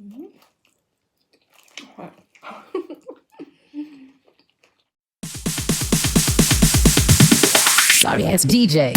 Mm-hmm. Sorry it's DJ.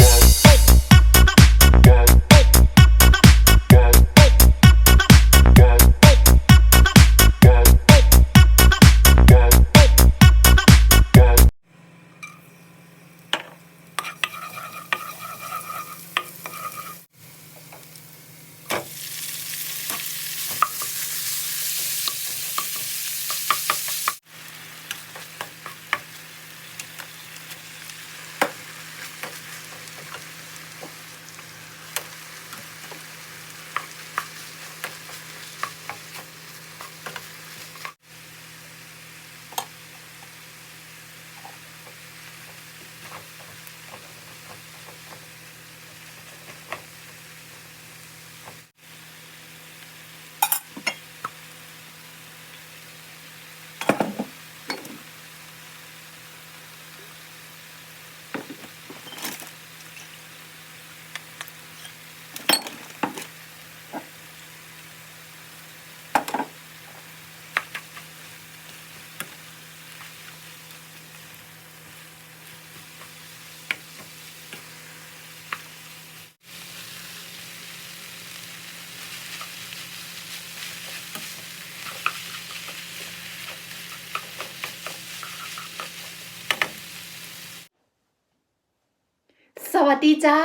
ดีจ้า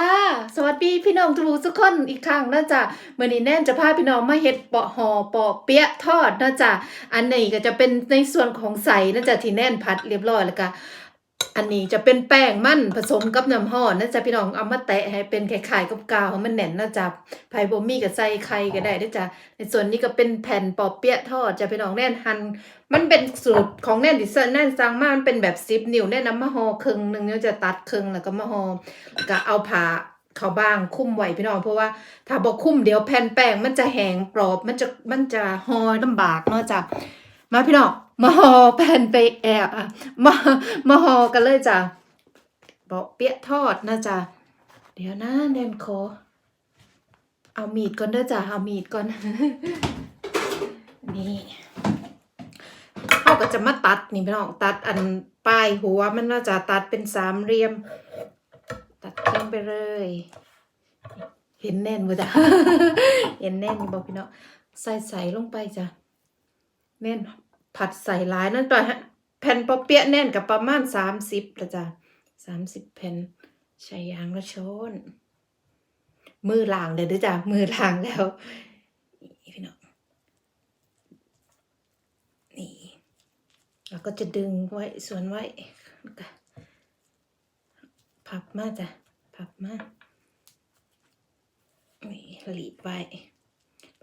สวัสดีพี่น้องทุกทุกคนอีกครั้งนะจ๊ะเมื่อนี้แน่นจะพาพี่น้องมาเห็ดเปาะห่อปอเปี๊ยะทอดนะจ๊ะอันนี้ก็จะเป็นในส่วนของใสนะจ๊ะที่แน่นพัดเรียบร้อยแล้วก็ อันนี้จะเป็นแป้งมันผสมกับน้ำห่อนนะจ๊ะพี่น้องเอามาแตะให้เป็นไข่ๆกับกาวมันแน่นนะจ๊ะไผ่บ่มีก็ใส่ไข่ก็ได้นะจ๊ะในส่วนนี้ก็เป็นแผ่นปาะเปี๊ยะทอดจ้ะพี่น้องแน่นหั่นมันเป็นสูตรของแน่นดิเซนแน่นสร้างมามันเป็นแบบซิปนิ้วแน่นน้ำมาห่อครึ่งหนึ่งเนี่ยจะตัดครึ่งแล้วก็มาห่อแล้วก็เอาผ้าเขาวบางคุ้มไหวพี่น้องเพราะว่าถ้าบ่คุ้มเดี๋ยวแผ่นแป้งมันจะแห้งกรอบมันจะมันจะห่อลำบากเนาะจ้ะมาพี่น้อง มหอแผ่นไปแอบอะมมหอกันเลยจ้ะบอกเปี๊ยะทอดนะจ๊ะเดี๋ยวนะแนนขอเอามีดก่อนเด้อจ้ะเอามีดก่อน นี่เขาก็จะมาตัดนี่พี่น้องตัดอันปลายหัวมันน่าจะตัดเป็นสามเหลี่ยม ตัดเข้งไปเลย เห็นแน่นบ่จ้ะเห็นแน่นอยู่บอกพี่น้องใส่ใส่ลงไปจ้ะแน่น ผัดใส่หลายนั่นต่อแผ่นปอเปี๊ยะแน่นกับประมาณสามสิบละจ้ะสามสิบแผ่นใช้ยางละช้อนมือล้างเลยเด้อจ้ะมือล้างแล้วนี่พี่น้องนี่เราก็จะดึงไว้ส่วนไว้พับมาจ้ะพับมานี่หลีดไว้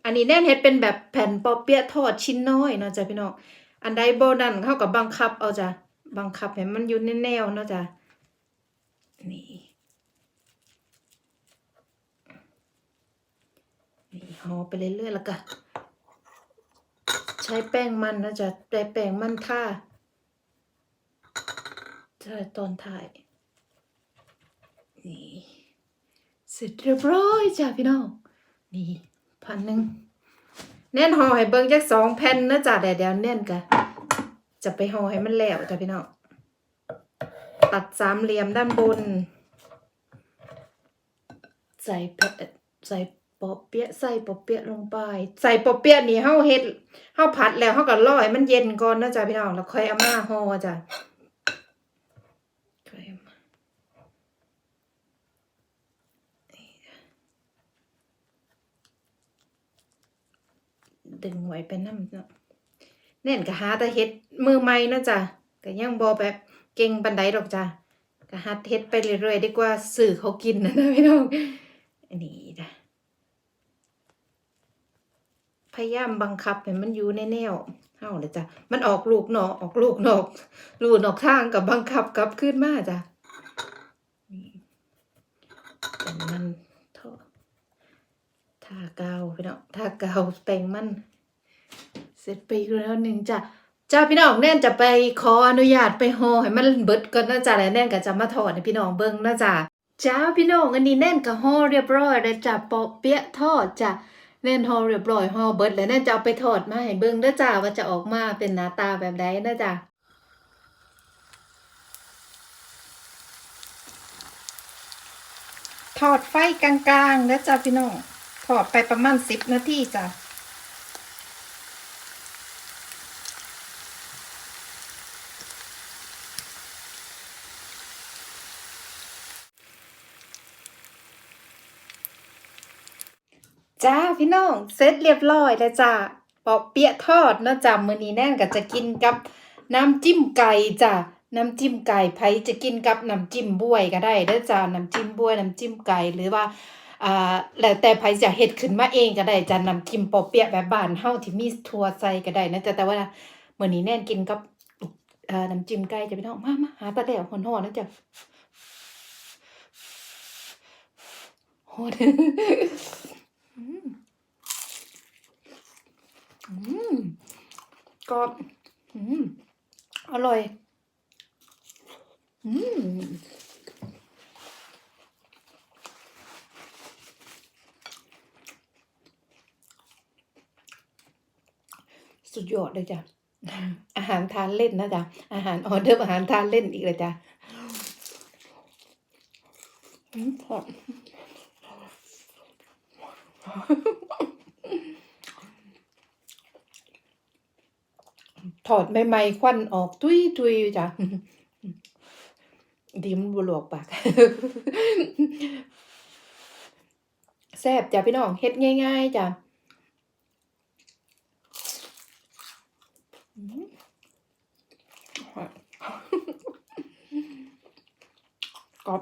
อันนี้แน่นเฮ็ดเป็นแบบแผ่นปอเปี๊ยะทอดชิ้นน้อยเนาะจ้ะพี่น้อง อันใดโบนั่นเขากับบังคับเอาจ้ะบังคับให้มันอยู่ในแนวเนาะจ้ะนี่นี่ห่อไปเรื่อยๆแล้วก็ใช้แป้งมันนะจ๊ะแต่แป้งมันท่าใช่ตอนถ่ายนี่เสร็จเรียบร้อยจ้ะพี่น้องนี่พันหนึ่งแน่นห่อให้เบิ้งจักสองแผ่นนะจ๊ะเดี๋ยวเดี๋ยวแน่นกะ จะไปห่อให้มันแล้วจ้ะพี่น้องตัดสามเหลี่ยมด้านบน ใส่แพใส่ปอเปี๊ยะใส่ปอเปี๊ยะลงไป ใส่ปอเปี๊ยะนี่เฮาเฮ็ดเฮาผัดแล้วเฮาก็รอให้มันเย็นก่อนนะจ๊ะพี่น้องแล้วค่อยเอามาห่อจ้ะค่อยเอาดึงไว้เป็นน้ำเนาะ แน่นก็หาแต่เฮ็ดมือใหม่นะจ๊ะก็ยังบ่แบบเก่งปานใดดอกจ้ะก็หัดเฮ็ดไปเรื่อยๆดีกว่าสื่อเขากินนะนะพี่น้องอันนี้นะพยายามบังคับให้มันอยู่ในแนวเฮาเลยจ้ะมันออกลูกนอกออกลูกนอกลูกนอกทางกับบังคับกลับขึ้นมาจ้ะมันทอทากาวพี่น้องทากาวแปรงมัน เสร็จไปอีกแล้วหนึ่งจ้ะจ้าพี่น้องแน่นจะไปขออนุญาตไปห่อให้มันเบิดก่อนนะจ๊ะแล้วแน่นก็จะมาถอดให้พี่น้องเบิ่งนะจ๊ะจ้าพี่น้องอันนี้แน่นกับห่อเรียบร้อยเลยจ้ะปอเปี๊ยะทอดจ้ะแน่นห่อเรียบร้อยห่อเบิดแล้วแน่นจะเอาไปทอดมาให้เบิ่งเด้อจ้าว่าจะออกมาเป็นหน้าตาแบบใดนะจ้าทอดไฟกลางๆเด้อจ้าพี่น้องทอดไปประมาณ10นาทีจ้า จ้าพี่น้องเสร็จเรียบร้อยแล้วจ้าปอเปี๊ยะทอดเนาะจ้ามื้อนี้แน่นก็จะกินกับน้ำจิ้มไก่จ้าน้ำจิ้มไก่ไผจะกินกับน้ำจิ้มบ้วยก็ได้เด้อจ้าน้ำจิ้มบ้วยน้ำจิ้มไก่หรือว่าอ่าแล้วแต่ไผจะเฮ็ดขึ้นมาเองก็ได้จ้าน้ำจิ้มปอเปี๊ยะแบบบ้านเฮาที่มีถั่วใส่ก็ได้นะจ้าแต่ว่ามื้อนี้แน่นกินกับอ่อน้ำจิ้มไก่จ้ะพี่น้องมามาหาตาแดวฮ้อนๆนะจ้ะฮ้อนอืม กรอบอืมอร่อย อืมสุดยอดเลยจ้ะ อาหารทานเล่นนะจ๊ะ อาหารออเดอร์อาหารทานเล่นอีกเลยจ้ะอืมหอม ถอดใหม่ๆควันออกทุยทุยๆจ้ะดีมันบหลวกปากแซ่บจ้ะพี่น้องเฮ็ดง่าย ๆจ้ะกรอบ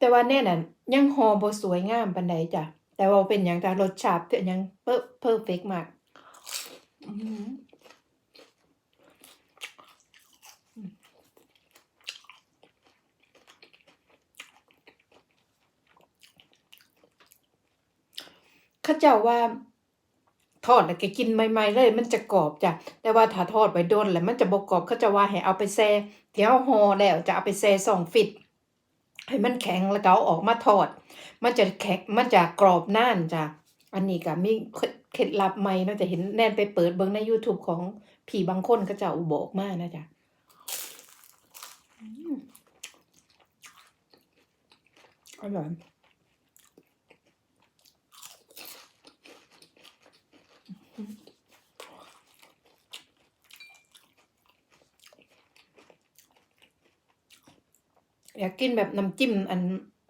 แต่ว่าแน่น่ะยังหอบ่สวยงามปานใดจ้ะ แต่ว่าเป็นหยังจ้ะรสชาติเป็นหยังเปอร์เพอร์เฟกมากอื้าเจ้าว่าทอดแล้วก็กินใหม่ๆเลย มันจะกรอบจ้ะ แต่ว่าถ้าทอดไว้โดนแล้วมันจะบ่กรอบเขาจะว่าให้เอาไปแช่เที่เฮาห่อแล้วจะเอาไปแช่สองฟิต ให้มันแข็งแล้วก็เอาออกมาทอด มันจะแข็งมันจะกรอบน่านจ้ะอันนี้ก็มีเคล็ดลับใหม่เนาะจะเห็นแน่นไปเปิดเบิ้งใน YouTube ของผีบางคนก็จะอุบอกมากนะจ๊ะอร่อย อยากกินแบบน้ำจิ้มอัน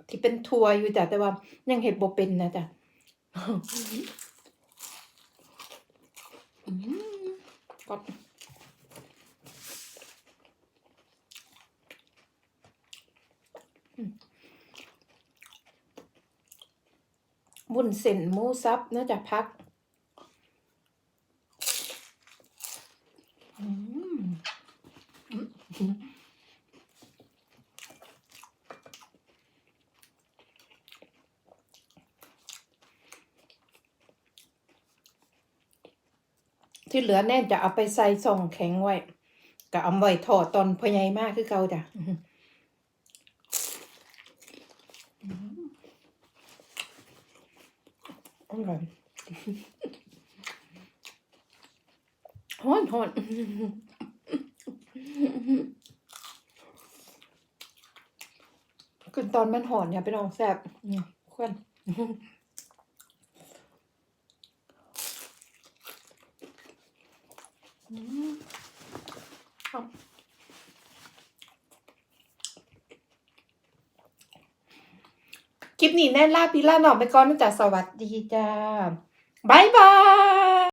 ที่เป็นทัวอยู่จ้ะแต่ว่ายังเห็ดบ่เป็นนะจ๊ะกรอบอืมวุ้นเส้นหมูสับน่าจะพักอืมอืม ที่เหลือแน่จะเอาไปใส่ซองแข็งไว้ก็เอาไว้ทอดตอนพอใหญมากคือเก่าจ้ะอืมอืมอร่อยฮอนฮอนคือตอนมันหอนเนี่ยไปลองแซ่บอืมควันอืม คลิปนี้แน่นลาพิล่าหน่อไปก่อนจ้ะสวัสดีจ้าบายบาย